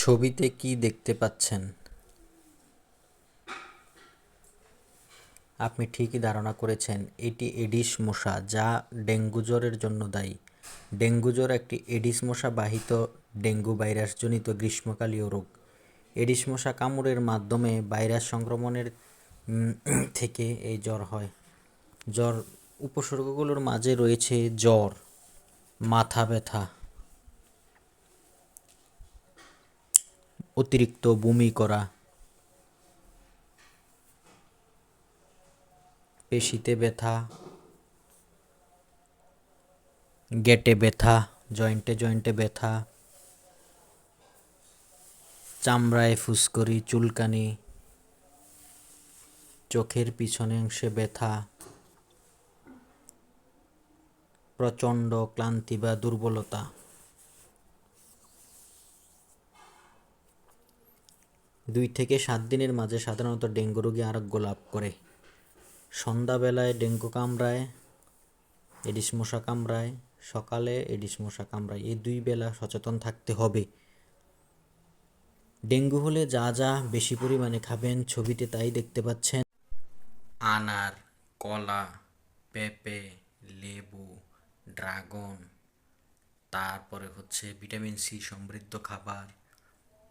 ছবিতে কি দেখতে পাচ্ছেন? আপনি ঠিকই ধারণা করেছেন, এটি এডিস মশা, যা ডেঙ্গু জ্বরের জন্য দায়ী। ডেঙ্গু জ্বর একটি এডিস মশা বাহিত ডেঙ্গু ভাইরাসজনিত গ্রীষ্মকালীয় রোগ। এডিস মশা কামড়ের মাধ্যমে ভাইরাস সংক্রমণের থেকে এই জ্বর হয়। জ্বর উপসর্গগুলোর মাঝে রয়েছে জ্বর, মাথা ব্যথা অতিরিক্ত বমি করা। পেশিতে ব্যথা। গেটে ব্যথা, জয়েন্টে জয়েন্টে ব্যথা। চামড়ায় ফুসকরি চুলকানি। চোখের পিছনে অংশে ব্যথা। প্রচণ্ড ক্লান্তি বা দুর্বলতা। দুই থেকে সাত দিনের মাঝে সাধারণত ডেঙ্গু রোগী আরোগ্য লাভ করে। সন্ধ্যাবেলায় ডেঙ্গু কামড়ায়, এডিস মশা কামড়ায়, সকালে এডিস মশা কামড়ায়, এই দুই বেলা সচেতন থাকতে হবে। ডেঙ্গু হলে যা যা বেশি পরিমাণে খাবেন ছবিতে তাই দেখতে পাচ্ছেন। আনার, কলা, পেঁপে, লেবু, ড্রাগন, তারপরে হচ্ছে ভিটামিন সি সমৃদ্ধ খাবার,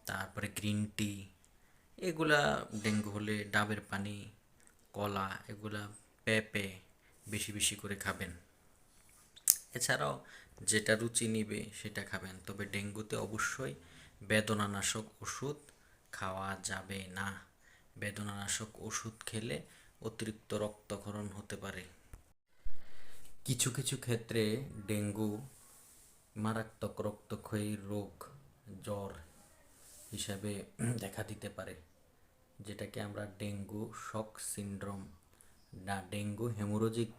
তারপরে গ্রিন টি এগুলা ডেঙ্গু হলে ডাবের পানি, কলা, এগুলা পেঁপে বেশি বেশি করে খাবেন। এছাড়াও যেটা রুচি নিবে সেটা খাবেন। তবে ডেঙ্গুতে অবশ্যই বেদনানাশক ওষুধ খাওয়া যাবে না। বেদনানাশক ওষুধ খেলে অতিরিক্ত রক্তক্ষরণ হতে পারে। কিছু কিছু ক্ষেত্রে ডেঙ্গু মারাত্মক রক্তক্ষয়ী রোগ, জ্বর হিসাবে দেখা দিতে পারে, যেটাকে আমরা ডেঙ্গু শক সিনড্রোম না ডেঙ্গু হেমোরোজিক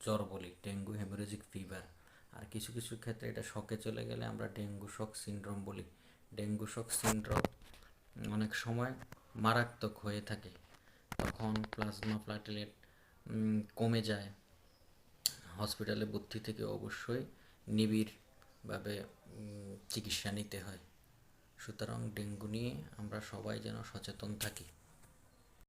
জ্বর বলি, ডেঙ্গু হেমোরোজিক ফিভার আর কিছু কিছু ক্ষেত্রে এটা শকে চলে গেলে আমরা ডেঙ্গু শক সিনড্রোম বলি। ডেঙ্গু শক সিনড্রোম অনেক সময় মারাত্মক হয়ে থাকে, তখন প্লাজমা প্লাটেলেট কমে যায়। হসপিটালে ভর্তি থেকে অবশ্যই নিবিড়ভাবে চিকিৎসা নিতে হয়। সুতরাং ডেঙ্গু নিয়ে আমরা সবাই যেন সচেতন থাকি।